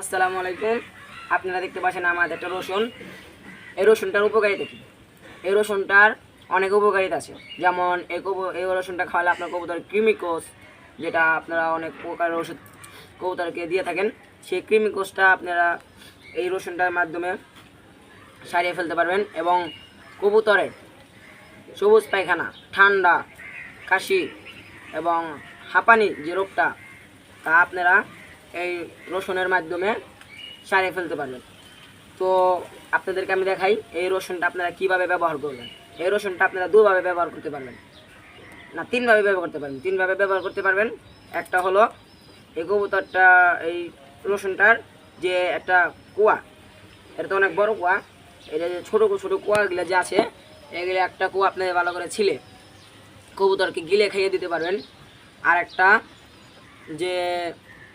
আসসালামু আলাইকুম। আপনারা দেখতে পাচ্ছেন আমাদের একটা রসুন। এই রসুনটার উপকারিতা কী? এই রসুনটার অনেক উপকারিতা আছে। যেমন এই এই রসুনটা খাওয়ালে আপনার কবুতর কৃমিকোষ, যেটা আপনারা অনেক প্রকার ওষুধ কবুতরকে দিয়ে থাকেন, সেই কৃমিকোষটা আপনারা এই রসুনটার মাধ্যমে সারিয়ে ফেলতে পারবেন এবং কবুতরের সবুজ পায়খানা, ঠান্ডা, কাশি এবং হাঁপানি যে রোগটা, তা আপনারা এই রসুনের মাধ্যমে সারিয়ে ফেলতে পারবেন। তো আপনাদেরকে আমি দেখাই, এই রসুনটা আপনারা কীভাবে ব্যবহার করবেন? এই রসুনটা আপনারা দুভাবে ব্যবহার করতে পারবেন। না, তিনভাবে ব্যবহার করতে পারবেন। তিনভাবে ব্যবহার করতে পারবেন। একটা হলো এই কবুতরটা, এই রসুনটার যে একটা কুয়া, এটা তো অনেক বড় কুয়া এটা যে ছোটো ছোটো কুয়াগুলো যে আছে, এগুলো একটা কুয়া আপনি ভালো করে ছিলে, কবুতরকে গিলে খাইয়ে দিতে পারবেন। আর একটা যে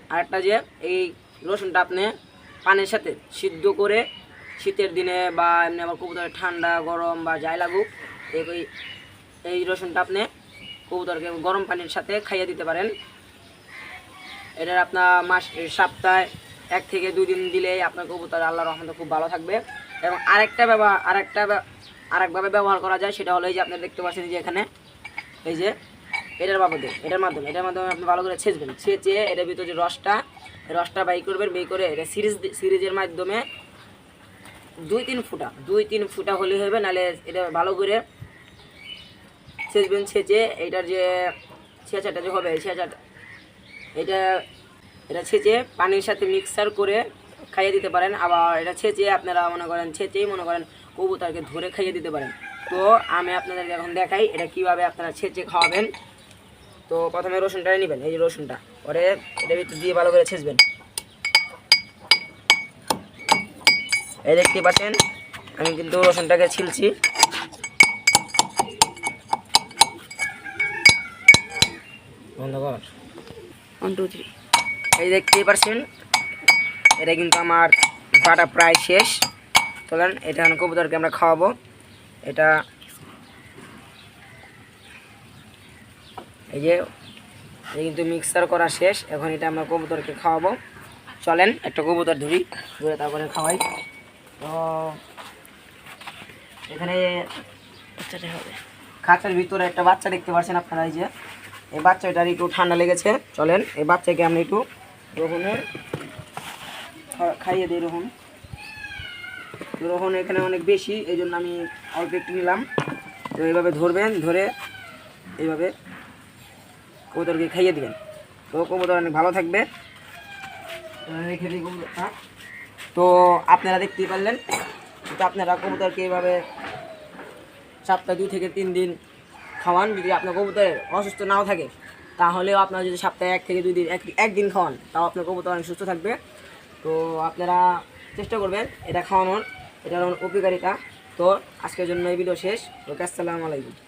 আরেকটা যে এই রসুনটা আপনি পানির সাথে সিদ্ধ করে শীতের দিনে বা এমনি আবার কবুতরের ঠান্ডা, গরম বা যাই লাগুক, এই এই- রসুনটা আপনি কবুতরকে গরম পানির সাথে খাইয়ে দিতে পারেন। এটার আপনার মাস সপ্তাহে এক থেকে দুই দিন দিলেই আপনার কবুতর আল্লাহ রহমতে খুব ভালো থাকবে। এবং আরেকটা ব্যবহার আরেকটা আরেকভাবে ব্যবহার করা যায়, সেটা হলো এই যে আপনি দেখতে পাচ্ছেন যে এখানে এই যে এটার বাবদে এটার মাধ্যমে এটার মাধ্যমে আপনি ভালো করে ছেঁচবেন। ছেঁচে এটার ভিতরে যে রসটা রসটা বাই করবেন, বেই করে এটা সিরিজ সিরিজের মাধ্যমে দুই তিন ফুটা, দুই তিন ফুটা হলে হবে নাহলে এটা ভালো করে ছেঁচবেন, ছেঁচে এটার যে ছেঁচাটা যে হবে ছেঁচাটা এটা এটা ছেঁচে পানির সাথে মিক্সার করে খাইয়ে দিতে পারেন। আবার এটা ছেঁচে আপনারা মনে করেন, ছেঁচেই মনে করেন কবুতরকে ধরে খাইয়ে দিতে পারেন। তো আমি আপনাদেরকে এখন দেখাই এটা কীভাবে আপনারা ছেঁচে খাওয়াবেন। তো প্রথমে রসুনটা নেবেন এই যে রসুনটা। পরে এটা ভিতর দিয়ে ভালো করে ছেঁচবেন। এই দেখতে পাচ্ছেন আমি কিন্তু রসুনটাকে ছিলছি। বন্ধ কর। ওয়ান টু থ্রি এই দেখতেই পারছেন এটা কিন্তু আমার বাটা প্রায় শেষ। চলেন এটা এখন কবুতরকে আমরা খাওয়াবো। এটা এই যে এই কিন্তু মিক্সার করা শেষ। এখন এটা আমরা কবুতরকে খাওয়াবো। চলেন একটা কবুতর ধরি ধরে তারপরে খাওয়াই। তো এখানে বাচ্চাটা হবে। খাঁচার ভিতরে একটা বাচ্চা দেখতে পাচ্ছেন আপনারা এই যে। এই বাচ্চাটার একটু ঠান্ডা লেগেছে। চলেন এই বাচ্চাকে আমরা একটু রোহনের খাইয়ে দিই রোহন। রোহন এখানে অনেক বেশি এই জন্য আমি অল্প একটু নিলাম। তো এইভাবে ধরবেন ধরে এইভাবে কবুতরকে খাইয়ে দিবেন। তো কবুতর অনেক ভালো থাকবে। তো রেখে দিই কবুতরটা। তো আপনারা দেখতেই পারলেন তো আপনারা কবুতরকে এইভাবে সপ্তাহে দুই থেকে তিন দিন খাওয়ান। যদি আপনার কবুতর অসুস্থ নাও থাকে তাহলেও আপনার যদি সপ্তাহে এক থেকে দুই দিন এক একদিন খাওয়ান তাও আপনার কবুতর অনেক সুস্থ থাকবে। তো আপনারা চেষ্টা করবেন এটা খাওয়ানোর। এটা উপকারিতা তো আজকের জন্য এই ভিডিও শেষ। ওকে আসসালামু আলাইকুম।